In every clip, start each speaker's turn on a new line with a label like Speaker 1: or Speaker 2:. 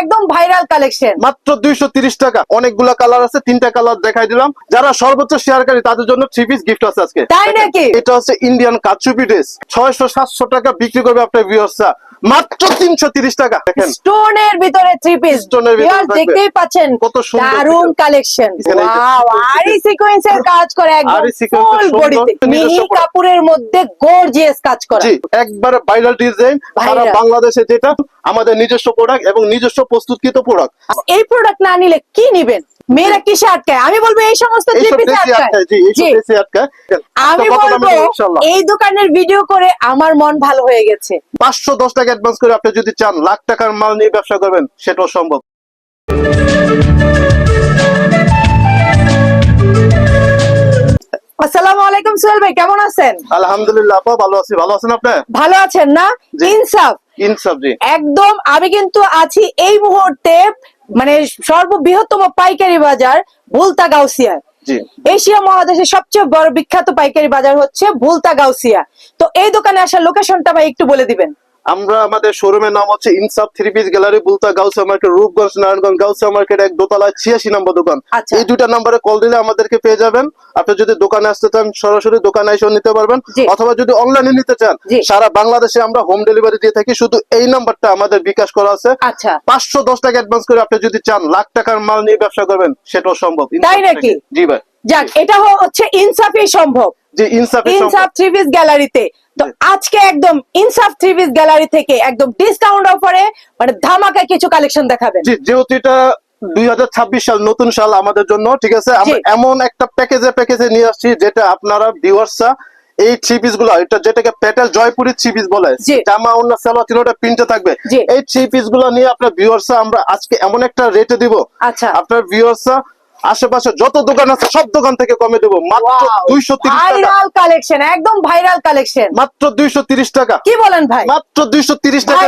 Speaker 1: একদম viral collection
Speaker 2: মাত্র দুইশো তিরিশ টাকা। অনেকগুলা কালার আছে তিনটা কালার দেখাই দিলাম। যারা সর্বোচ্চ শেয়ারকারী তাদের জন্য থ্রি পিস গিফট আছে আজকে।
Speaker 1: তাই নাকি?
Speaker 2: এটা হচ্ছে ইন্ডিয়ান কাচুপি ড্রেস ছয়শো সাতশো টাকা বিক্রি করবে আপনার মাত্র তিনশো তিরিশ টাকা দেখেন।
Speaker 1: স্টোনের ভিতরে থ্রি পিস
Speaker 2: এর ভিতরে
Speaker 1: দেখতেই পাচ্ছেন
Speaker 2: কত সুন্দর দারুণ
Speaker 1: কালেকশন ওয়াও সিকোয়েন্সের কাজ করে একদম ফুল বডিতে। কাপড়ের মধ্যে গর্জিয়াস কাজ করা।
Speaker 2: জি একবারে ভাইরাল ডিজাইন সারা বাংলাদেশে যেটা আমাদের নিজস্ব প্রোডাক্ট এবং নিজস্ব প্রস্তুতকৃত প্রোডাক্ট
Speaker 1: এই প্রোডাক্ট না নিলে কি নিবেন? মেয়েরা কিসে আটকায়? আমি বলব এই সমস্ত আমি বলব এই দোকানের ভিডিও করে আমার মন ভালো হয়ে গেছে।
Speaker 2: পাঁচশো দশ টাকা অ্যাডভান্স করে আপনি যদি চান লাখ টাকার মাল নিয়ে ব্যবসা করবেন সেটাও সম্ভব।
Speaker 1: আসসালামু আলাইকুম সোহেল ভাই কেমন আছেন?
Speaker 2: আলহামদুলিল্লাহ আপা ভালো আছি। ভালো আছেন আপনি?
Speaker 1: ভালো আছেন না। ইনসাফ।
Speaker 2: ইনসাফ জি।
Speaker 1: একদম আমি কিন্তু আছি এই মুহূর্তে মানে সর্ববৃহত্তম পাইকারি বাজার ভুলতা গাউসিয়া। এশিয়া মহাদেশের সবচেয়ে বড় বিখ্যাত পাইকারি বাজার হচ্ছে ভুলতা গাউসিয়া। তো এই দোকানে আসার লোকেশনটা ভাই একটু বলে দিবেন।
Speaker 2: আমরা আমাদের শোরুমের নাম হচ্ছে Insaf three piece gallery Bulta Gausia market Rupganj Narayanganj Gausia market এক দোতলায় ছিয়াশি নম্বর দোকান।
Speaker 1: আচ্ছা।
Speaker 2: এই দুইটা নম্বরে কল দিলে আমাদেরকে পেয়ে যাবেন। আপনি যদি দোকানে আসতে চান সরাসরি দোকানে এসেও নিতে পারবেন। অথবা যদি অনলাইনে নিতে চান সারা বাংলাদেশে আমরা হোম ডেলিভারি দিয়ে থাকি। শুধু এই নাম্বারটা আমাদের বিকাশ করা আছে।
Speaker 1: আচ্ছা।
Speaker 2: পাঁচশো দশ টাকা অ্যাডভান্স করে আপনি যদি চান লাখ টাকার মাল নিয়ে ব্যবসা করবেন সেটাও সম্ভব? জি ভাই।
Speaker 1: যাক এটা হচ্ছে ইনসাফই সম্ভব।
Speaker 2: জি ইনসাফ
Speaker 1: ইনসাফ থ্রি পিস গ্যালারিতে তো আজকে একদম ইনসাফ থ্রি পিস গ্যালারি থেকে একদম ডিসকাউন্ট অফারে মানে ধামাকা কিছু কালেকশন দেখাবেন।
Speaker 2: যেহেতু এটা দুই হাজার ছাব্বিশ সাল নতুন সাল আমাদের জন্য ঠিক আছে? আমরা এমন একটা প্যাকেজে প্যাকেজে নিয়ে আসছি যেটা আপনারা ভিউয়ার্সরা এই থ্রি পিসগুলো এটা যেটাকে প্যাটেল জয়পুরি থ্রি পিস বলে। জামা অন্য সালোয়ার তিনোটা প্রিন্টে থাকবে। এই থ্রি পিসগুলো নিয়ে আপনার ভিউয়ার্সরা আমরা আজকে এমন একটা রেটে দিব।
Speaker 1: আচ্ছা।
Speaker 2: আপনার ভিউয়ার্সরা আশেপাশে যত দোকান আছে সব দোকান থেকে কমে দেবো। মাত্র দুইশো তিরিশ
Speaker 1: ভাইরাল কালেকশন একদম ভাইরাল কালেকশন
Speaker 2: মাত্র দুইশো তিরিশ টাকা।
Speaker 1: কি বলেন ভাই?
Speaker 2: মাত্র দুইশো তিরিশ টাকা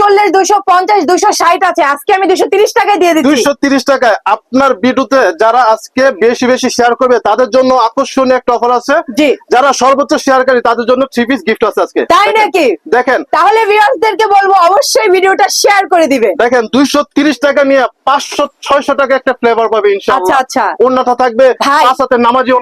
Speaker 1: চল্লিশ পঞ্চাশ ষাট আছে। আজকে আমি তিরিশ টাকায় দিয়ে দিচ্ছি।
Speaker 2: দুইশো তিরিশ টাকায় আপনার ভিডিওতে যারা আজকে বেশি বেশি শেয়ার করবে তাদের জন্য আকর্ষণীয় একটা অফার আছে।
Speaker 1: জি।
Speaker 2: যারা সর্বোচ্চ শেয়ারকারী তাদের জন্য থ্রি পিস গিফট আছে আজকে।
Speaker 1: তাই নাকি?
Speaker 2: দেখেন।
Speaker 1: তাহলে ভিউয়ার্সদেরকে বলব অবশ্যই ভিডিওটা শেয়ার করে দিবে।
Speaker 2: দেখেন দুইশো তিরিশ টাকা নিয়ে পাঁচশো ছয়শো টাকা একটা ফ্লেভার পাবে ইনশাল্লাহ
Speaker 1: আচ্ছা, আচ্ছা।
Speaker 2: থাকবে সাথে নামাজি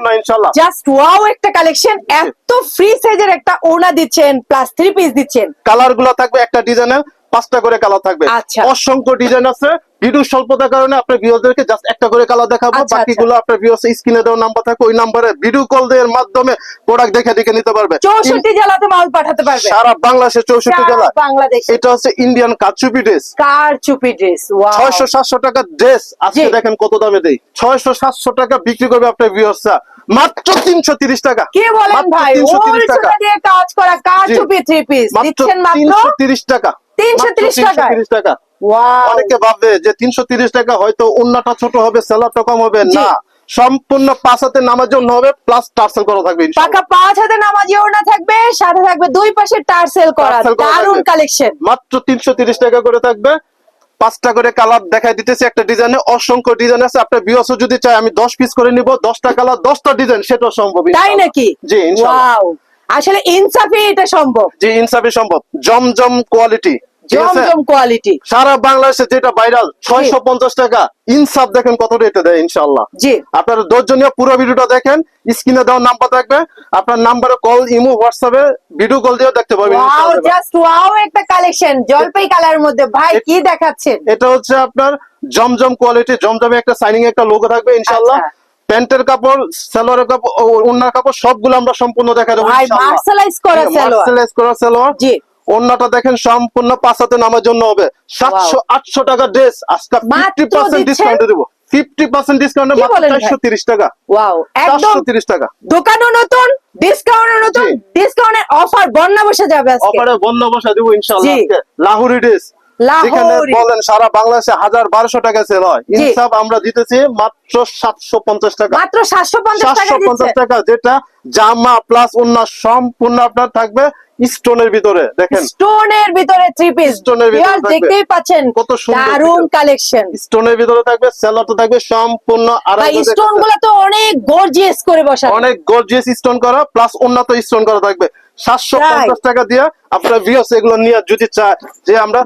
Speaker 1: জাস্ট ওয়াও একটা কালেকশন এত ফ্রি সাইজের একটা ওনা দিচ্ছেন প্লাস থ্রি পিস দিচ্ছেন।
Speaker 2: কালারগুলো থাকবে একটা ডিজাইনের পাঁচটা করে কালার থাকবে।
Speaker 1: আচ্ছা।
Speaker 2: অসংখ্য ডিজাইন আছে। ভিডিও স্বল্পতার কারণে আপনার ভিউয়ারদেরকে জাস্ট একটা করে কালার দেখাবো।
Speaker 1: আচ্ছা,
Speaker 2: বাকিগুলো আপনার ভিউয়ার্স স্ক্রিনে দেওয়া নাম্বার থাকে ওই নাম্বারে ভিডিও কল দেওয়ার মাধ্যমে প্রোডাক্ট দেখে দেখে নিতে পারবে।
Speaker 1: চৌষট্টি জেলাতে মাল পাঠাতে পারবে।
Speaker 2: সারা বাংলাদেশের চৌষট্টি জেলা
Speaker 1: বাংলাদেশে।
Speaker 2: এটা হচ্ছে ইন্ডিয়ান কাচুপি ড্রেস
Speaker 1: কার চুপি ড্রেস ওয়াও
Speaker 2: ছয়শো সাতশো টাকা ড্রেস আজকে দেখেন কত দামে দেই। ছয়শো সাতশো টাকা বিক্রি করবে আপনার ভিউয়ার্সরা মাত্র তিনশো তিরিশ টাকা।
Speaker 1: কি বলেন ভাই?
Speaker 2: 330
Speaker 1: ওল
Speaker 2: টাকা।
Speaker 1: দিয়ে কাজ করা কার
Speaker 2: জি।
Speaker 1: চুপি থ্রি পিস দিচ্ছেন মাত্র?
Speaker 2: তিনশো তিরিশ টাকা।
Speaker 1: 330
Speaker 2: মাত্র
Speaker 1: টাকায়?
Speaker 2: 330 টাকা। অনেকে ভাববে যে তিনশো তিরিশ টাকা হয়তো অন্যটা ছোট হবে সেলারটা কম হবে। না সম্পূর্ণ পাঁচ হাতে নামার জন্য হবে প্লাস টার্সেল করা থাকবে।
Speaker 1: পাকা পাঁচ হাতে ওড়না থাকবে সাথে থাকবে দুই পাশে টার্সেল করা।
Speaker 2: দারুণ
Speaker 1: কালেকশন
Speaker 2: মাত্র টাকা করে থাকবে। পাঁচটা করে কালার দেখাই দিতেছে একটা ডিজাইনে অসংখ্য ডিজাইন আছে। আপনার বিয়স যদি চাই আমি দশ পিস করে নিব দশটা কালার দশটা ডিজাইন সেটাও সম্ভব
Speaker 1: তাই নাকি?
Speaker 2: জি ইনশাআল্লাহ।
Speaker 1: আসলে ইনসাফি এটা সম্ভব।
Speaker 2: জি ইনসাফি সম্ভব। জমজম কোয়ালিটি
Speaker 1: জমজম কোয়ালিটি
Speaker 2: সারা বাংলাদেশে যেটা ভাইরাল ছয়শো পঞ্চাশ টাকা ইনসাফ দেখেন কত রেটে দেয় ইনশাল্লাহ
Speaker 1: জি।
Speaker 2: আপনার দর্জনীয় পুরো ভিডিওটা দেখেন স্ক্রিনে দেওয়া নাম্বার থাকবে আপনার নাম্বারে কল ইমো হোয়াটসঅ্যাপে ভিডিও কল দিয়েও দেখতে
Speaker 1: ওয়াও জাস্ট ওয়াও একটা কালেকশন জলপাই কালারের মধ্যে। ভাই কি দেখাচ্ছেন?
Speaker 2: এটা হচ্ছে আপনার জমজম কোয়ালিটি জমজমে একটা সাইনিং একটা লোগো থাকবে ইনশাল্লাহ
Speaker 1: আচ্ছা।
Speaker 2: প্যান্টের কাপড় সালোয়ারের কাপড় ও ওড়নার কাপড় সবগুলো আমরা সম্পূর্ণ দেখা দেবো
Speaker 1: করা
Speaker 2: হ্যাঁ,
Speaker 1: সালোয়ার।
Speaker 2: মার্সেলাইজ করা সালোয়ার।
Speaker 1: জি।
Speaker 2: অন্যটা দেখেন সম্পূর্ণ পাঁচ হাতে নামার জন্য হবে। সাতশো আটশো টাকা ড্রেস আজকে ফিফটি পার্সেন্ট? ডিসকাউন্টে দেবো। ফিফটি পার্সেন্ট ডিসকাউন্টে চারশো তিরিশ টাকা। চারশো তিরিশ টাকা।
Speaker 1: দোকানও নতুন ডিসকাউন্টও নতুন। ডিসকাউন্টের অফার বন্যা বসে যাবে আজকে।
Speaker 2: অফারে বন্ধ বসা দেবো ইনশাল্লাহ। লাহুরি ড্রেস। যেখানে বলেন সারা বাংলাদেশে হাজার বারোশো টাকা সেল হয়। ইনসাফ আমরা দিতেছি মাত্র সাতশো পঞ্চাশ টাকা।
Speaker 1: মাত্র সাতশো পঞ্চাশ টাকা
Speaker 2: সাতশো পঞ্চাশ
Speaker 1: দিচ্ছে
Speaker 2: টাকা যেটা জামা প্লাস অন্য সম্পূর্ণ আপনার থাকবে স্টোনের ভিতরে দেখেন।
Speaker 1: স্টোনের ভিতরে থ্রি পিস
Speaker 2: স্টোনের ভিতরে
Speaker 1: দেখতেই পাচ্ছেন
Speaker 2: কত সুন্দর দারুণ
Speaker 1: কালেকশন
Speaker 2: স্টোনের ভিতরে থাকবে সেলারটা থাকবে সম্পূর্ণ আড়াই
Speaker 1: ভাই স্টোনগুলো তো অনেক গর্জিয়াস করে বসা
Speaker 2: অনেক গর্জিয়াস স্টোন করা প্লাস উন্নত স্টোন করা থাকবে। সাতশো পঞ্চাশ টাকা দিয়ে আপনার ভিউস এগুলো নিয়ে যদি চায় যে আমরা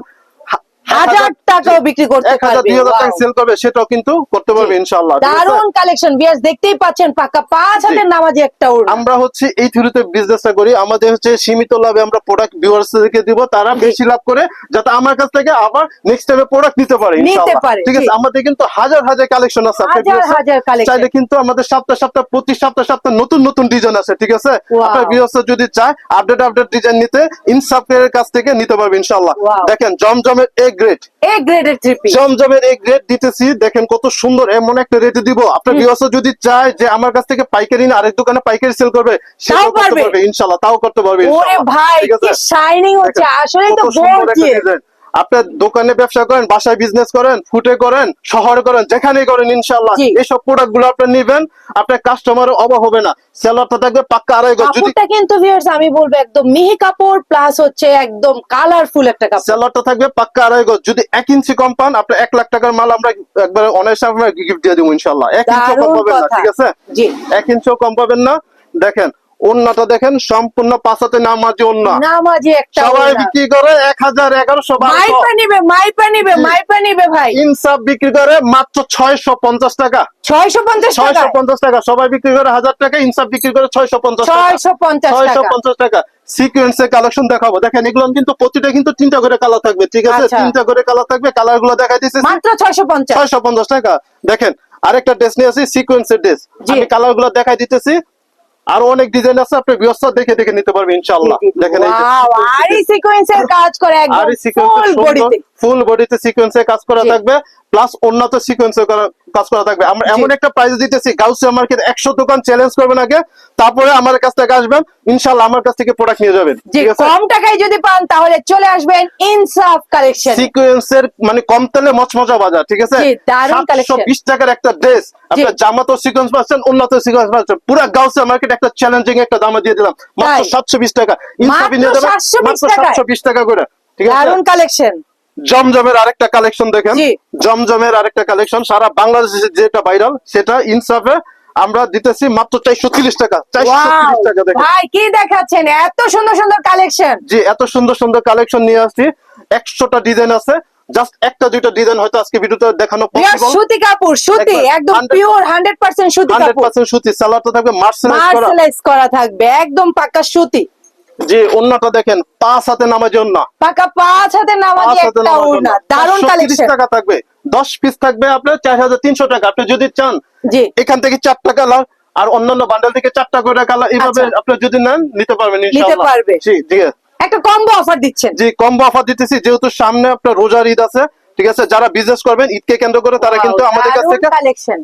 Speaker 1: হাজার টাকাও বিক্রি করতে পারবে
Speaker 2: দুই হাজার টাকা সেল করবে সেটাও কিন্তু করতে পারবে ইনশাল্লাহ
Speaker 1: দারুণ কালেকশন বিয়াস দেখতেই পাচ্ছেন পাকা পাঁচ হাতের নামাজি একটা ওড়না।
Speaker 2: আমরা হচ্ছে এই থ্রুতে বিজনেসটা করি আমাদের হচ্ছে সীমিত লাভে আমরা প্রোডাক্ট ভিউয়ার্স থেকে দিব তারা বেশি লাভ করে যাতে আমার কাছ থেকে আবার নেক্সট টাইমে প্রোডাক্ট নিতে পারে ইনশাআল্লাহ। ঠিক আছে? আমাদের কিন্তু হাজার হাজার কালেকশন আছে
Speaker 1: হাজার হাজার collection।
Speaker 2: চাইলে কিন্তু আমাদের সপ্তাহ সপ্তাহ প্রতি সপ্তাহ সপ্তাহ নতুন নতুন ডিজাইন আছে ঠিক আছে?
Speaker 1: Wow.
Speaker 2: আপনার ভিউয়ার্স যদি চায় আপডেট আপডেট ডিজাইন নিতে ইনসাফের কাছ থেকে নিতে পারবে ইনশাআল্লাহ। দেখেন জমজমের এ গ্রেড
Speaker 1: এ গ্রেডের থ্রি পিস
Speaker 2: জমজমের এই গ্রেড দিতেছি দেখেন কত সুন্দর এমন একটা রেটে দিব। আপনার ভিউয়ার্স যদি চায় যে আমার কাছ থেকে পাইকারি না আরেক দোকানে পাইকারি সেল করবে সেটাও করতে
Speaker 1: পারবে।
Speaker 2: ইনশাআল্লাহ তাও করতে পারবে
Speaker 1: ওরে ভাই কি শাইনিং হচ্ছে আসলে তো।
Speaker 2: আপনার দোকানে ব্যবসা করেন বাসায় বিজনেস করেন ফুটে করেন শহরে করেন যেখানেই করেন ইনশাল্লাহ। এইসব প্রোডাক্টগুলো আপনি নিবেন আপনার কাস্টমারের অভাব হবে না। সেলারটা থাকবে পাক্কা আড়াই গজ।
Speaker 1: কাপড়টা কিন্তু ভিউয়ার্স আমি বলব একদম মিহি কাপড় প্লাস হচ্ছে একদম কালারফুল একটা কাপড়।
Speaker 2: সেলারটা থাকবে পাক্কা আড়াই গজ। যদি এক ইঞ্চি কম পান আপনার এক লাখ টাকার মাল আমরা একবার অনায়াসে আপনার গিফট দিয়ে দেবো ইনশাল্লাহ এক ইঞ্চি কম পাবেন না ঠিক আছে?
Speaker 1: জি।
Speaker 2: এক ইঞ্চিও কম পাবেন না। দেখেন ওন্নাটা দেখেন সম্পূর্ণ পাঁচাতে নামাজি ওন্না।
Speaker 1: নামাজি একটা
Speaker 2: সবাই বিক্রি করে এক হাজার এগারোশো
Speaker 1: মাইপা নিবে মাইপা নিবে মাইপা নিবে ভাই।
Speaker 2: ইনসাফ বিক্রি করে মাত্র ছয়শো পঞ্চাশ টাকা।
Speaker 1: ছয়শো পঞ্চাশ টাকা?
Speaker 2: ছয়শো পঞ্চাশ টাকা। সবাই বিক্রি করে হাজার টাকা ইনসাফ বিক্রি করে ছয়শো পঞ্চাশ টাকা।
Speaker 1: ছয়শো পঞ্চাশ
Speaker 2: ছয়শো পঞ্চাশ টাকা। সিকুয়েন্সের কালেকশন দেখাবো। দেখেন এগুলো কিন্তু প্রতিটা কিন্তু তিনটা করে কালার থাকবে ঠিক আছে?
Speaker 1: আচ্ছা।
Speaker 2: তিনটা করে কালার থাকবে কালারগুলো দেখাই দিচ্ছি
Speaker 1: মাত্র ছয়শো পঞ্চাশ।
Speaker 2: ছয়শো পঞ্চাশ টাকা। দেখেন আরেকটা ড্রেস নিয়ে আসি সিকুয়েন্সের ড্রেস আমি কালারগুলো দেখাই দিতেছি। আরও অনেক ডিজাইন আছে আপনি ব্যবস্থা দেখে দেখে নিতে পারবেন ইনশাল্লাহ দেখেন এই
Speaker 1: সিকোয়েন্সের কাজ করে একদম ফুল বডিতে
Speaker 2: ফুল বডিতে সিকোয়েন্সে কাজ করা। থাকবে প্লাস উন্নত সিকোয়েন্সে কাজ করা থাকবে। আমরা এমন একটা প্রাইস দিতেছি গাউসিয়া মার্কেট একশো দোকান চ্যালেঞ্জ করবেন আগে তারপরে আমার কাছ থেকে আসবেন ইনশাল্লাহ আমার কাছ থেকে প্রোডাক্ট নিয়ে যাবেন। ঠিক আছে?
Speaker 1: কম টাকায় যদি পান তাহলে চলে আসবেন ইনসাফ কালেকশন
Speaker 2: সিকোয়েন্সের মানে কম তেলে মচমচা বাজার ঠিক আছে?
Speaker 1: collection।
Speaker 2: বিশ টাকার একটা ড্রেস আপনার জামাতো সিকোয়েন্স পাচ্ছেন উন্নত সিকোয়েন্স পাচ্ছেন। পুরো গাউসিয়া মার্কেট একটা চ্যালেঞ্জিং একটা দামে দিয়ে দিলাম। মাত্র? সাতশো বিশ টাকা। ইনসাফি নিয়ে যাবেন মাত্র? সাতশো বিশ টাকা করে ঠিক আছে?
Speaker 1: দারুণ কালেকশন
Speaker 2: জমজমের আরেকটা কালেকশন দেখেন। জমজমের আরেকটা কালেকশন সারা বাংলাদেশে যেটা ভাইরাল সেটা ইনসাফে আমরা দিতেছি মাত্র চারশো তিরিশ টাকা। চারশো তিরিশ টাকা দেখেন।
Speaker 1: ভাই কি দেখাচ্ছেন? এত সুন্দর সুন্দর কালেকশন
Speaker 2: জি এত সুন্দর সুন্দর কালেকশন নিয়ে আসছি। একশোটা ডিজাইন আছে। জাস্ট একটা দুইটা ডিজাইন হয়তো আজকে ভিডিওতে দেখানো পসিবল
Speaker 1: সুতি কাপড় সুতি একদম
Speaker 2: 100%
Speaker 1: পিওর হান্ড্রেড পার্সেন্ট সুতি কাপড়।
Speaker 2: সুতি সালোয়ারটা থাকবে মার্সেলাইজ করা।
Speaker 1: মার্সেলাইজ করা থাকবে একদম পাকা সুতি।
Speaker 2: জি অন্যটা দেখেন পাঁচ হাতে নামাজ অন্য
Speaker 1: পাকা পাঁচ হাতে নামাজি একটা।
Speaker 2: দারুণ
Speaker 1: কালেকশন
Speaker 2: টাকা থাকবে। দশ পিস থাকবে আপনার চার হাজার তিনশো টাকা। আপনি যদি চান
Speaker 1: জি।
Speaker 2: এখান থেকে 4 টাকা লাভ আর অন্যান্য বান্ডেল থেকে চারটা করে কালার এইভাবে
Speaker 1: আচ্ছা।
Speaker 2: আপনি যদি নেন নিতে পারবেন ইনশাআল্লাহ।
Speaker 1: পারবে।
Speaker 2: জি জি।
Speaker 1: একটা কম্বো অফার দিচ্ছেন।
Speaker 2: জি কম্বো অফার দিতেছি। যেহেতু সামনে আপনার রোজার ঈদ আছে ঠিক আছে যারা বিজনেস করবেন ঈদকে কেন্দ্র করে তারা কিন্তু আমাদের কাছ থেকে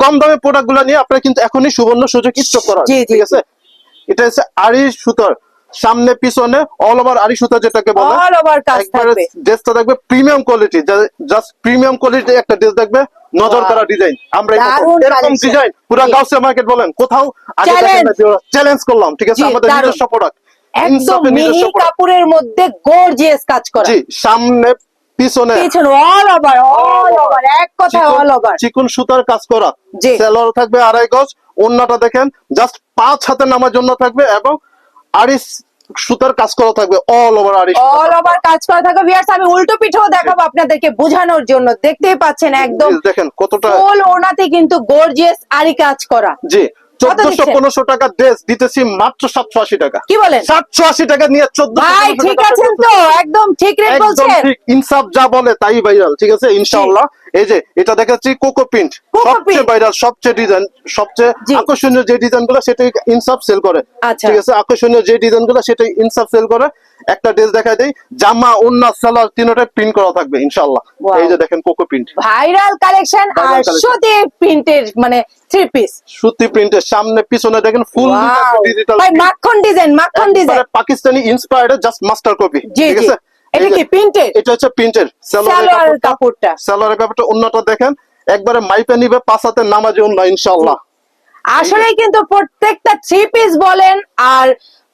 Speaker 2: কম দামে প্রোডাক্টগুলো নিয়ে আপনারা কিন্তু এখনই সুবর্ণ সুযোগ
Speaker 1: জি, জি,
Speaker 2: ঠিক আছে? এটা হচ্ছে আড়ি সুতার। সামনে পিছনে অল ওভার আড়ি সুতা যেটাকে বলে
Speaker 1: অল ওভার কাজ থাকবে।
Speaker 2: ড্রেসটা থাকবে premium quality just premium quality একটা ড্রেস দেখবে নজর করা ডিজাইন আমরা এরকম ডিজাইন পুরো। গাউসিয়া মার্কেট বলেন কোথাও আগে। চ্যালেঞ্জ করলাম ঠিক আছে? আমাদের। নিজস্ব প্রোডাক্ট
Speaker 1: একদম মিহি কাপড়ের মধ্যে গর্জিয়াস কাজ করা।
Speaker 2: জি সামনে পিছনে।
Speaker 1: পিছনে অল ওভার অল ওভার এক কথা অল ওভার
Speaker 2: চিকন সুতার কাজ করা। সেলর থাকবে আড়াই গজ অন্যটা দেখেন জাস্ট পাঁচ হাতে নামার জন্য থাকবে এবং আড়িস সুতার কাজ করা থাকবে অল ওভার আড়িস
Speaker 1: অল ওভার কাজ করা থাকবে ভিউয়ার্স আমি উল্টো পিঠেও দেখাবো আপনাদেরকে বোঝানোর জন্য। দেখতেই পাচ্ছেন একদম
Speaker 2: দেখেন কতটা
Speaker 1: ফুল ওনাতে কিন্তু গর্জিয়াস আরি কাজ করা।
Speaker 2: জি। চোদ্দশো পনেরোশো টাকা ড্রেস দিতেছি মাত্র সাতশো আশি টাকা।
Speaker 1: কি বলেন?
Speaker 2: সাতশো আশি টাকা নিয়ে
Speaker 1: ভাই ঠিক আছেন তো? একদম ঠিক রেট বলছেন।
Speaker 2: ইনসাফ যা বলে তাই ভাইরাল ঠিক আছে? ইনশাআল্লাহ। এই যে এটা দেখাচ্ছি কোকো প্রিন্ট সবচেয়ে
Speaker 1: print।
Speaker 2: ভাইরাল সবচেয়ে ডিজাইন সবচেয়ে আকর্ষণীয় যে ডিজাইনগুলো সেটাই ইনসাফ সেল করে।
Speaker 1: আচ্ছা।
Speaker 2: ঠিক আছে? আকর্ষণীয় যে ডিজাইনগুলো সেটাই ইনসাফ সেল করে। একটা ড্রেস দেখা দেই জামা ওন্না সালোয়ার তিনটা প্রিন্ট করা থাকবে ইনশাআল্লাহ। এই যে দেখেন কোকো প্রিন্ট
Speaker 1: ভাইরাল কালেকশন আর সুতি প্রিন্টের মানে থ্রি পিস
Speaker 2: সুতি প্রিন্টের সামনে পিছনে দেখেন ফুল ডিজিটাল
Speaker 1: ভাই মাখন ডিজাইন মাখন design
Speaker 2: Pakistani inspired just master copy ঠিক আছে?
Speaker 1: এটা কি প্রিন্টেড
Speaker 2: এটা হচ্ছে প্রিন্টের
Speaker 1: সালোয়ারের কাপড়টা।
Speaker 2: সালোয়ারের কাপড়টা অন্যটা দেখেন একবারে মাইপে নিবে পাঁচ হাতে নামাজে অন্য ইনশাআল্লাহ।
Speaker 1: আসলে কিন্তু প্রত্যেকটা থ্রি পিস বলেন আর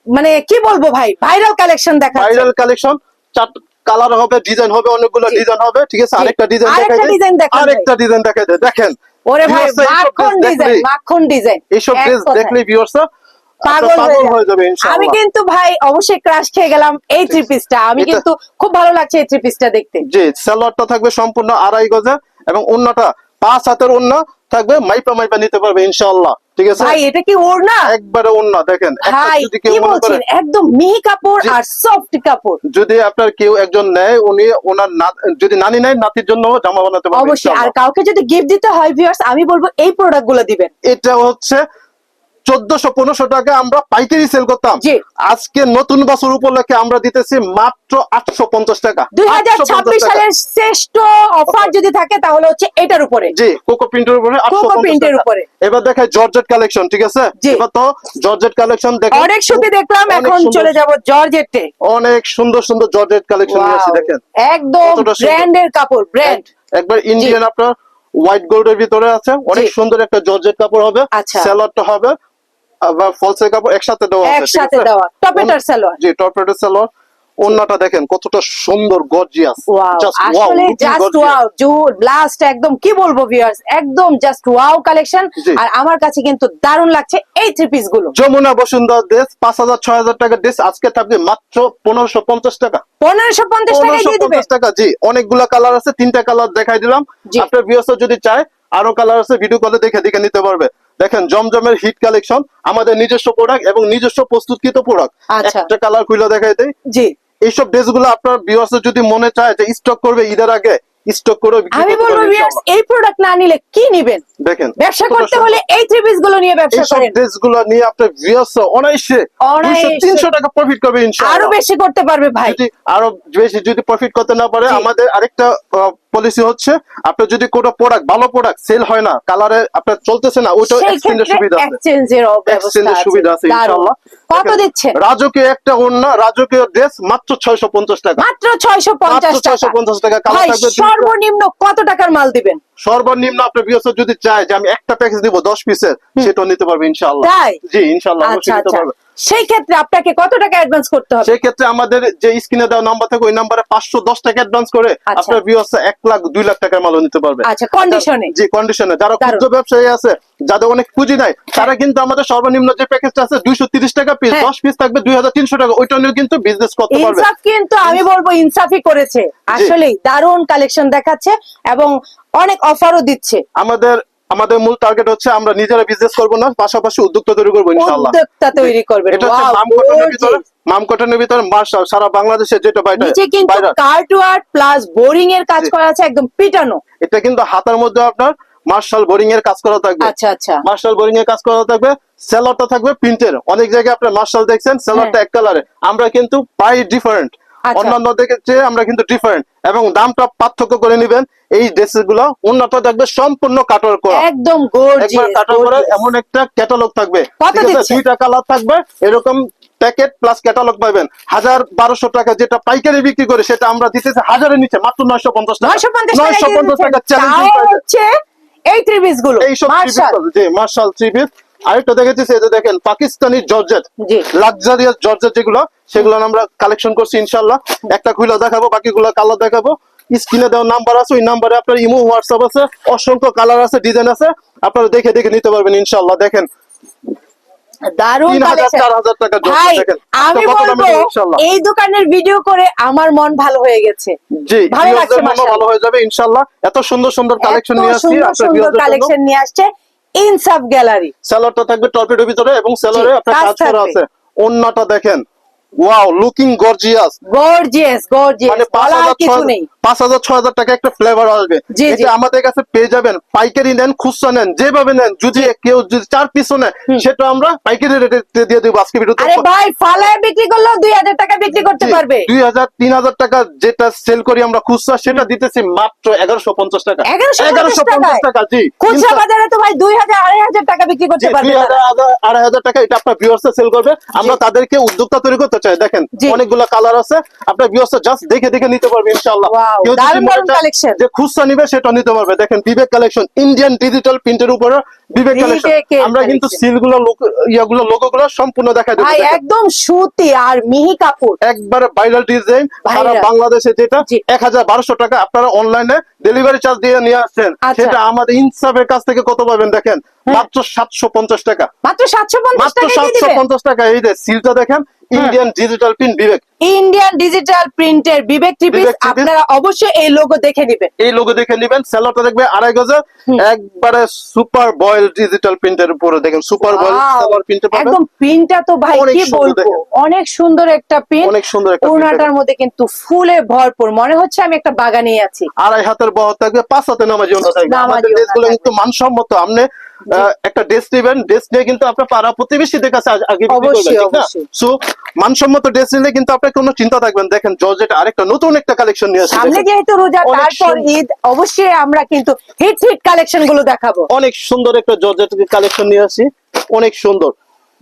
Speaker 1: মানে কি বলব ভাই? ভাইরাল কালেকশন দেখাচ্ছে।
Speaker 2: ভাইরাল কালেকশন কালার হবে ডিজাইন হবে অনেকগুলো। ডিজাইন হবে ঠিক আছে? আরেকটা ডিজাইন দেখাই
Speaker 1: দেখান ভাই।
Speaker 2: আরেকটা ডিজাইন দেখাই দেখেন
Speaker 1: ওরে ভাই মাখন ডিজাইন মাখন ডিজাইন
Speaker 2: এইসব ড্রেস দেখলে ভিউয়ার্স
Speaker 1: পাগল
Speaker 2: যাবে
Speaker 1: যাবে। আমি কিন্তু ভাই অবশ্যই ক্রাশ খেয়ে গেলাম এই থ্রি পিসটা আমি কিন্তু খুব ভালো লাগছে এই থ্রি পিসটা দেখতে।
Speaker 2: জি সালোয়ারটা থাকবে সম্পূর্ণ আড়াই গজে এবং অন্যটা পাঁচ হাতের অন্য থাকবে মাইপা মাইপা নিতে পারবে ইনশাআল্লাহ। ঠিক আছে?
Speaker 1: ভাই এটা কি ওড়না?
Speaker 2: একবারে অন্য দেখেন একটা
Speaker 1: ভাই
Speaker 2: যদি কেউ
Speaker 1: কি
Speaker 2: মনে করে
Speaker 1: বলছেন একদম মিহি কাপড় আর সফট কাপড়।
Speaker 2: যদি আপনার কেউ একজন নেয় উনি ওনার না- যদি নানি নেয় নাতির জন্য জামা বানাতে পারবে
Speaker 1: অবশ্যই আর কাউকে যদি গিফট দিতে হয় ভিউয়ার্স আমি বলব এই প্রোডাক্টগুলো দিবেন।
Speaker 2: এটা হচ্ছে চোদ্দশো পনেরোশো টাকা আমরা পাইকারি সেল করতাম। আজকে নতুন বছর উপলক্ষে আমরা দিতেছি মাত্র আটশো পঞ্চাশ টাকা।
Speaker 1: দুই হাজার
Speaker 2: 850
Speaker 1: ছাব্বিশ
Speaker 2: টাকা।
Speaker 1: সালের শ্রেষ্ঠ অফার যদি থাকে তাহলে হচ্ছে এটার উপরে।
Speaker 2: জি কোকো প্রিন্টের উপরে
Speaker 1: কোকো প্রিন্টের উপরে।
Speaker 2: এবার জর্জেট কালেকশন ঠিক আছে? এবার তো জর্জেট কালেকশন দেখেন।
Speaker 1: অনেক সুতি দেখলাম এখন চলে যাব জর্জেটে।
Speaker 2: অনেক সুন্দর সুন্দর জর্জেট কালেকশন নিয়ে দেখেন।
Speaker 1: একদম ব্র্যান্ডের কাপড় ব্র্যান্ড
Speaker 2: একবার ইন্ডিয়ান আপনার হোয়াইট গোল্ডের ভিতরে আছে। অনেক সুন্দর একটা জর্জেট কাপড় হবে।
Speaker 1: আচ্ছা।
Speaker 2: স্যালোয়ারটা হবে। আবার ফলসের কাপড় একসাথে দেওয়া আছে
Speaker 1: একসাথে দেওয়া। টপেটার সালোয়ার।
Speaker 2: জি টপেটের সালোয়ার। দেখেন কতটা সুন্দর গর্জিয়াস
Speaker 1: ওয়াও আসলে জাস্ট ওয়াও জু লাস্ট একদম কি বলব ভিউয়ার্স একদম জাস্ট ওয়াও কালেকশন আর আমার কাছে কিন্তু দারুণ লাগছে এই থ্রি পিসগুলো।
Speaker 2: যমুনা বসুন্ধরা ড্রেস পাঁচ হাজার ছয় হাজার টাকা ড্রেস আজকে থাকবে মাত্র পনেরোশো পঞ্চাশ টাকা।
Speaker 1: পনেরোশো পঞ্চাশ টাকা দিয়ে দিবে
Speaker 2: পঞ্চাশ টাকা জি অনেকগুলা কালার আছে তিনটা কালার দেখাই দিলাম। আপনার বিয়স যদি চায় আরও কালার আছে ভিডিও কলে দেখে দেখে নিতে পারবে। দেখেন জমজমের হিট কালেকশন আমাদের নিজস্ব প্রোডাক্ট এবং নিজস্ব প্রস্তুতকৃত প্রোডাক্ট
Speaker 1: আচ্ছা।
Speaker 2: একটা কালার খুলে দেখাই দেয়
Speaker 1: জি।
Speaker 2: এইসব ড্রেসগুলো আপনার বিওয়ার্স যদি মনে চায় যে স্টক করবে ঈদের আগে স্টক করে
Speaker 1: আমি বলব ভিউয়ার্স এই প্রোডাক্ট না নিলে কি নিবেন?
Speaker 2: দেখেন
Speaker 1: ব্যবসা করতে হলে এই থ্রি পিসগুলো নিয়ে ব্যবসা করেন।
Speaker 2: ড্রেসগুলো নিয়ে আপনার ভিউয়ার্স অনায়াসে
Speaker 1: অনায়াসে।
Speaker 2: তিনশো টাকা প্রফিট করবে আরও
Speaker 1: বেশি করতে পারবে ভাই।
Speaker 2: যদি আরও বেশি যদি প্রফিট করতে না পারে। আমাদের আরেকটা পলিসি হচ্ছে আপনার যদি কোনো প্রোডাক্ট ভালো প্রোডাক্ট সেল হয় না কালারে আপনার চলতেছে না
Speaker 1: সেই
Speaker 2: এক্সচেঞ্জের সুবিধা আছে।
Speaker 1: এক্সচেঞ্জের
Speaker 2: সুবিধা আছে ইনশাআল্লাহ
Speaker 1: কত দিচ্ছে?
Speaker 2: রাজকীয় একটা ওন্না রাজকীয় ড্রেস মাত্র ছয়শো পঞ্চাশ টাকা।
Speaker 1: মাত্র ছয়শো টাকা।
Speaker 2: 650 টাকা, থাকবে
Speaker 1: সর্বনিম্ন কত টাকার মাল দিবেন?
Speaker 2: সর্বনিম্ন আপনার বিয়স যদি চায় যে আমি একটা প্যাকেজ দিব দশ পিসের সেটা নিতে পারবে ইনশাআল্লাহ। জি ইনশাআল্লাহ
Speaker 1: আচ্ছা
Speaker 2: অবশ্যই নিতে
Speaker 1: আচ্ছা।
Speaker 2: পারবে।
Speaker 1: সেই ক্ষেত্রে আপনাকে কত টাকা অ্যাডভান্স করতে হবে?
Speaker 2: সেই ক্ষেত্রে আমাদের যে স্ক্রিনে দেওয়া নাম্বার থাকে ওই নাম্বারে পাঁচশো দশ টাকা অ্যাডভান্স করে
Speaker 1: আচ্ছা।
Speaker 2: আপনার ভিউয়ার্স এক লাখ দুই লাখ টাকার মালও নিতে পারবে।
Speaker 1: আচ্ছা, কন্ডিশনে?
Speaker 2: জি কন্ডিশনে যারা। ক্ষুদ্র ব্যবসায়ী আছে যাদের অনেক পুঁজি নাই তারা কিন্তু আমাদের সর্বনিম্ন যে প্যাকেজটা আছে দুইশো তিরিশ টাকা পিস
Speaker 1: হ্যাঁ।
Speaker 2: দশ পিস থাকবে দুই হাজার তিনশো টাকা। ওইটা নিয়ে কিন্তু বিজনেস করতে পারবে।
Speaker 1: ইনসাফ কিন্তু আমি বলব ইনসাফই করেছে। আসলেই দারুণ কালেকশন দেখাচ্ছে এবং অনেক অফারও দিচ্ছে।
Speaker 2: আমাদের আমাদের মূল টার্গেট হচ্ছে আমরা নিজেরা বিজনেস করব না পাশাপাশি উদ্যোক্তা তৈরি করব ইনশাআল্লাহ।
Speaker 1: উদ্যোক্তা তৈরি করবেন।
Speaker 2: এটা হচ্ছে
Speaker 1: Wow,
Speaker 2: ভিতরে মার্শাল সারা বাংলাদেশে যেটা বাইরে
Speaker 1: নিচে কিন্তু কার্ট ওয়ার্ক প্লাস বোরিং এর কাজ করা আছে একদম পিটানো।
Speaker 2: এটা কিন্তু হাতার মধ্যে আপনার মার্শাল বোরিং এর কাজ করা থাকবে।
Speaker 1: আচ্ছা আচ্ছা।
Speaker 2: মার্শাল বোরিং এর কাজ করা থাকবে সেলরটা থাকবে প্রিন্টের অনেক জায়গায় আপনার মার্শাল দেখছেন সেলরটা এক কালারে আমরা কিন্তু প্রায় ডিফারেন্ট
Speaker 1: হ্যাঁ। আচ্ছা।
Speaker 2: অন্যান্য থেকে আমরা কিন্তু ডিফারেন্ট এবং দামটা পার্থক্য করে নেবেন। এই ড্রেসগুলো উন্নত থাকবে সম্পূর্ণ কাটর করা।
Speaker 1: একদম
Speaker 2: একবার কাটর করে এমন একটা ক্যাটালগ থাকবে।
Speaker 1: কত?
Speaker 2: দুইটা কালার থাকবে এরকম প্যাকেট প্লাস ক্যাটালগ পাবেন। হাজার বারোশো টাকা যেটা পাইকারি বিক্রি করে সেটা আমরা দিতেছি হাজারের নিচে মাত্র নয়শো পঞ্চাশ টাকা।
Speaker 1: নয়শো পঞ্চাশ
Speaker 2: টাকা চ্যালেঞ্জিং
Speaker 1: টাকা এই গুলো।
Speaker 2: এইসব
Speaker 1: মার্শাল।
Speaker 2: জি মার্শাল আরেকটা দেখেছি এই যে দেখেন পাকিস্তানি জর্জেট। লাক্সারিয়াস জর্জেট যেগুলো সেগুলো আমরা কালেকশন করছি ইনশাল্লাহ একটা খুলে দেখাবো বাকিগুলো কালার দেখাবো। স্ক্রিনে দেওয়া নাম্বার আছে ওই নাম্বারে আপনার ইমো হোয়াটসঅ্যাপ আছে অসংখ্য কালার আছে ডিজাইন আছে। আপনারা দেখে দেখে নিতে পারবেন ইনশাল্লাহ দেখেন।
Speaker 1: দারুণ
Speaker 2: তিন হাজার
Speaker 1: কালেকশন
Speaker 2: চার হাজার টাকা জর্জেট
Speaker 1: ভাই আমি বলব এই দোকানের ভিডিও করে আমার মন ভালো হয়ে গেছে।
Speaker 2: জি
Speaker 1: ভালো লাগছে
Speaker 2: দের মনও
Speaker 1: মাশাআল্লাহ।
Speaker 2: ভালো হয়ে যাবে ইনশাল্লাহ এত সুন্দর সুন্দর কালেকশন নিয়ে আসছি
Speaker 1: সুন্দর। কালেকশন নিয়ে আসছে ইনসাফ গ্যালারি
Speaker 2: সেলারটা থাকবে ভিতরে এবং সেলারে আপনার
Speaker 1: কাজ
Speaker 2: কাজ করা আছে। অন্যটা দেখেন। Wow looking gorgeous
Speaker 1: gorgeous gorgeous
Speaker 2: মানে
Speaker 1: কিছু নেই।
Speaker 2: পাঁচ হাজার ছয় হাজার টাকা একটা ফ্লেভার আসবে। এটা আমাদের কাছে পেয়ে যাবেন। পাইকারি নেন খুচরা নেন যেভাবে নেন যদি কেউ যদি চার পিসও নেয় সেটা আমরা পাইকারি রেটে দিয়ে দিব আজকে ভিডিওতে
Speaker 1: ভাই ফালায় বিক্রি করলেও দুই হাজার টাকা বিক্রি করতে পারবে।
Speaker 2: দুই হাজার তিন হাজার টাকা যেটা সেল করি আমরা খুচরা সেটা দিতেছি মাত্র এগারোশো পঞ্চাশ টাকা।
Speaker 1: 1150
Speaker 2: পঞ্চাশ টাকা জি।
Speaker 1: খুচরা বাজারে তো ভাই দুই হাজার আড়াই হাজার টাকা বিক্রি করতে পারবে
Speaker 2: দুই হাজার, আড়াই হাজার টাকা এটা আপনার ভিউয়ার্স সেল করবে। আমরা তাদেরকে উদ্যোক্তা তৈরি করতে চাই। দেখেন। অনেকগুলো কালার আছে। আপনার ভিউয়ার্স জাস্ট দেখে দেখে নিতে পারবে ইনশাআল্লাহ। কেউ। যে খুচরা নিবে সেটা নিতে পারবে দেখেন বিবেক কালেকশন ইন্ডিয়ান ডিজিটাল প্রিন্টের উপরে বিবেক কালেকশন আমরা কিন্তু
Speaker 1: collection।
Speaker 2: সিলগুলো ইয়াগুলো লোগো গুলো সম্পূর্ণ দেখা দেবো
Speaker 1: ভাই একদম সুতি আর মিহি কাপড়
Speaker 2: একবারে ভাইরাল ডিজাইন সারা বাংলাদেশে যেটা
Speaker 1: জি।
Speaker 2: এক হাজার বারোশো টাকা আপনারা অনলাইনে ডেলিভারি চার্জ দিয়ে নিয়ে আসছেন
Speaker 1: আচ্ছা।
Speaker 2: সেটা আমাদের ইনসাফের কাছ থেকে কত পাবেন দেখেন মাত্র সাতশো পঞ্চাশ টাকা।
Speaker 1: মাত্র সাতশো
Speaker 2: মাত্র সাতশো পঞ্চাশ টাকা এই যে সিলটা দেখেন ইন্ডিয়ান ডিজিটাল পিন বিবেক।
Speaker 1: ইন্ডিয়ান ডিজিটাল প্রিন্টের বিবেক। আপনারা অবশ্যই এই লোগো দেখে নিবেন।
Speaker 2: এই লোগো দেখে নিবেন সেলারটা দেখবে আড়াই গজের একবারে সুপার বয়েল ডিজিটাল প্রিন্টের উপরে দেখেন সুপার বয়েল সেলার প্রিন্টে পাবেন।
Speaker 1: একদম পিনটা তো ভাই কি বলব? অনেক সুন্দর একটা পিন
Speaker 2: অনেক সুন্দর একটা
Speaker 1: মধ্যে কিন্তু ফুলে ভরপুর। মনে হচ্ছে আমি একটা বাগানে আছি।
Speaker 2: আড়াই হাতের বহর থাকবে পাঁচ হাতে নামাজি থাকবে। আমাদের
Speaker 1: ওড়না
Speaker 2: ড্রেসগুলো কিন্তু মানসম্মত। আপনি একটা ড্রেস নেবেন ড্রেস নিয়ে কিন্তু আপনার পাড়া প্রতিবেশীদের কাছে আগে। সো মানসম্মত ড্রেস নিলে কিন্তু আপনার কোনো চিন্তা থাকবেন। দেখেন জর্জেট আরেকটা নতুন একটা কালেকশন নিয়ে আসছে
Speaker 1: সামনে যেহেতু রোজা তারপর ঈদ অবশ্যই আমরা কিন্তু হিট হিট কালেকশনগুলো দেখাবো।
Speaker 2: অনেক সুন্দর একটা জর্জেট কালেকশন নিয়ে আসি অনেক সুন্দর।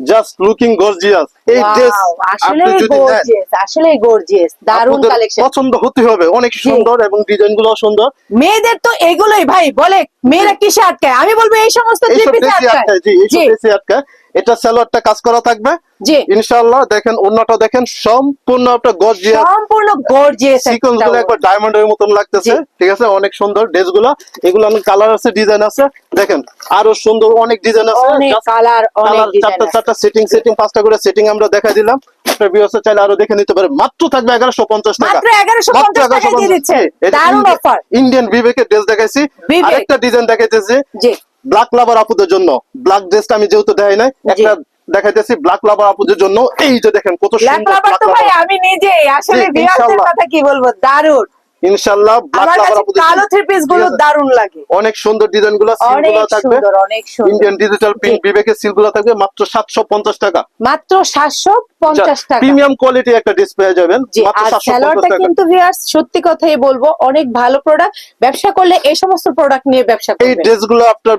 Speaker 2: জাস্ট লুকিং গর্জিয়াস এই ড্রেস
Speaker 1: আসলে গর্জিয়াস আসলে গর্জিয়াস দারুণ কালেকশন
Speaker 2: পছন্দ হতে হবে অনেক সুন্দর এবং ডিজাইনগুলো সুন্দর।
Speaker 1: মেয়েদের তো এগুলোই ভাই বলে মেয়েরা কিসে আটকায়? আমি বলব এই সমস্ত থ্রি পিসে আটকায়।
Speaker 2: জি এইসব
Speaker 1: জি।
Speaker 2: আটকায়। এটা সালোয়ারটা কাজ করা থাকবে?
Speaker 1: জি।
Speaker 2: ইনশাআল্লাহ দেখেন অন্যটা দেখেন সম্পূর্ণ একটা গর্জিয়াস
Speaker 1: সম্পূর্ণ গর্জিয়াস
Speaker 2: সিকোয়েন্সগুলো একবার ডায়মন্ডের মতন লাগতেছে। ঠিক আছে? অনেক সুন্দর ড্রেসগুলো এগুলো কালার আছে ডিজাইন আছে। দেখেন আরও সুন্দর অনেক ডিজাইন আছে।
Speaker 1: অনেক কালার অনেক ডিজাইন
Speaker 2: চারটা চারটা সেটিং সেটিং পাঁচটা করে সেটিং আমরা দেখা দিলাম। আপনার ভিউয়ার্স চাইলে আরও দেখে নিতে পারে মাত্র থাকবে এগারোশো পঞ্চাশ টাকা।
Speaker 1: মাত্র এগারোশো পঞ্চাশ টাকায় দিয়ে দিচ্ছে দারুণ অফার
Speaker 2: ইন্ডিয়ান বিবেকের ড্রেস দেখাইছি। আরেকটা ডিজাইন দেখাইতেছি।
Speaker 1: জি।
Speaker 2: ব্ল্যাক লাভার আপুদের জন্য। ব্ল্যাক ড্রেসটা আমি যেহেতু দেখাই নাই একটা দেখাইতেছি ব্ল্যাক লাভার আপুদের জন্য। এই যে দেখেন কত
Speaker 1: ব্ল্যাক
Speaker 2: সুন্দর
Speaker 1: লাভার তো ভাই আমি নিজে আসলে বিয়ারদের কথা কি বলব? দারুণ।
Speaker 2: ইনশাআল্লাহ ব্ল্যাক
Speaker 1: আমার
Speaker 2: লাভার
Speaker 1: কাছে
Speaker 2: আপুদের
Speaker 1: কালো থ্রি পিসগুলো
Speaker 2: ঠিক
Speaker 1: লাগে।
Speaker 2: অনেক সুন্দর
Speaker 1: ডিজাইনগুলো
Speaker 2: সিলগুলো থাকবে।
Speaker 1: অনেক সুন্দর।
Speaker 2: ইন্ডিয়ান ডিজিটাল প্রিন্ট
Speaker 1: জি।
Speaker 2: সিলগুলো থাকবে মাত্র সাতশো পঞ্চাশ টাকা।
Speaker 1: মাত্র সাতশো পঞ্চাশ টাকা।
Speaker 2: প্রিমিয়াম কোয়ালিটি একটা ড্রেস পেয়ে যাবেন মাত্র
Speaker 1: আর
Speaker 2: সাতশো পঞ্চাশ
Speaker 1: স্যালোয়ারটা
Speaker 2: টাকা।
Speaker 1: কিন্তু ভিউয়ার্স সত্যি কথাই বলব অনেক ভালো প্রোডাক্ট ব্যবসা করলে এই সমস্ত প্রোডাক্ট নিয়ে ব্যবসা
Speaker 2: এই
Speaker 1: করবেন।
Speaker 2: ড্রেসগুলো আপনার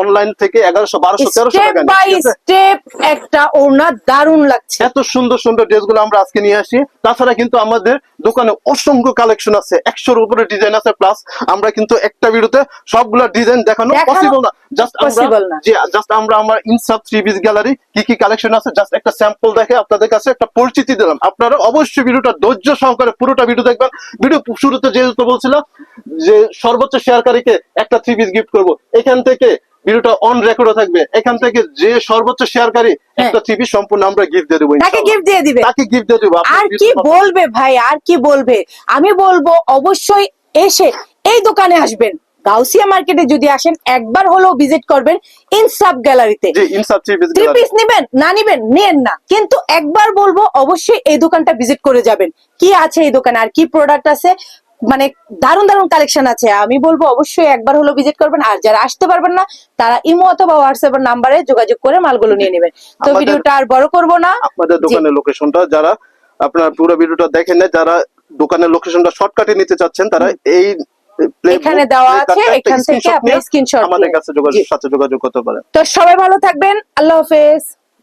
Speaker 2: অনলাইন থেকে এগারোশো বারোশো তেরোশো
Speaker 1: স্টেপ
Speaker 2: টাকা নেয়,
Speaker 1: বাই স্টেপ একটা ওড়না দারুণ লাগছে।
Speaker 2: এত সুন্দর সুন্দর ড্রেসগুলো আমরা আজকে নিয়ে আসি। তাছাড়া কিন্তু আমাদের দোকানে অসংখ্য কালেকশন আছে একশোর উপরে ডিজাইন আছে প্লাস আমরা কিন্তু একটা ভিডিওতে সবগুলো ডিজাইন দেখানো পসিবল না। জাস্ট আমরা
Speaker 1: না।
Speaker 2: যে জাস্ট আমরা আমার ইনসাফ থ্রি পিস গ্যালারি কি কি কালেকশন আছে জাস্ট একটা স্যাম্পল দেখে আপনাদের কাছে একটা পরিচিতি দিলাম। আপনারা অবশ্যই ভিডিওটা ধৈর্য সহকারে পুরোটা ভিডিও দেখবেন। ভিডিও শুরুতে যেহেতু বলছিলাম যে সর্বোচ্চ শেয়ারকারীকে একটা থ্রি পিস গিফট করব। এখান থেকে ভিডিওটা অন রেকর্ডও থাকবে। এখান থেকে যে সর্বোচ্চ শেয়ারকারী একটা থ্রি পিস সম্পূর্ণ আমরা গিফট দিয়ে দেবো
Speaker 1: তাকে গিফট দিয়ে দিবে।
Speaker 2: তাকে গিফট দিয়ে দেবো।
Speaker 1: আর কি বলবে ভাই? আর কি বলবে? আমি বলব অবশ্যই এসে এই দোকানে আসবেন। গাউসিয়া মার্কেটে যদি আসেন একবার হলেও ভিজিট করবেন ইনসাফ গ্যালারিতে
Speaker 2: থ্রি পিস
Speaker 1: নিবেন? না নিবেন? নেন না। কিন্তু একবার বলব অবশ্যই এই দোকানটা ভিজিট করে যাবেন। কি আছে এই দোকানে? আর কি প্রোডাক্ট আছে? মানে দারুণ দারুণ কালেকশন আছে। আমি বলব অবশ্যই একবার হলো ভিজিট করবেন। আর যারা আসতে পারবেন না তারা ইমো অথবা হোয়াটসঅ্যাপ এর নাম্বারে যোগাযোগ করে মালগুলো নিয়ে নেবেন। তো ভিডিওটা আর বড় করব না।
Speaker 2: আপনাদের দোকানের লোকেশনটা যারা আপনার পুরো ভিডিওটা দেখেন না যারা দোকানের লোকেশনটা শর্টকাটে নিতে চাচ্ছেন তারা এই
Speaker 1: এখানে দেওয়া আছে, এখান থেকে আপনি screenshot
Speaker 2: আমাদের কাছে যোগাযোগ সাথে যোগাযোগ করতে পারেন।
Speaker 1: তো সবাই ভালো থাকবেন। আল্লাহ হাফেজ।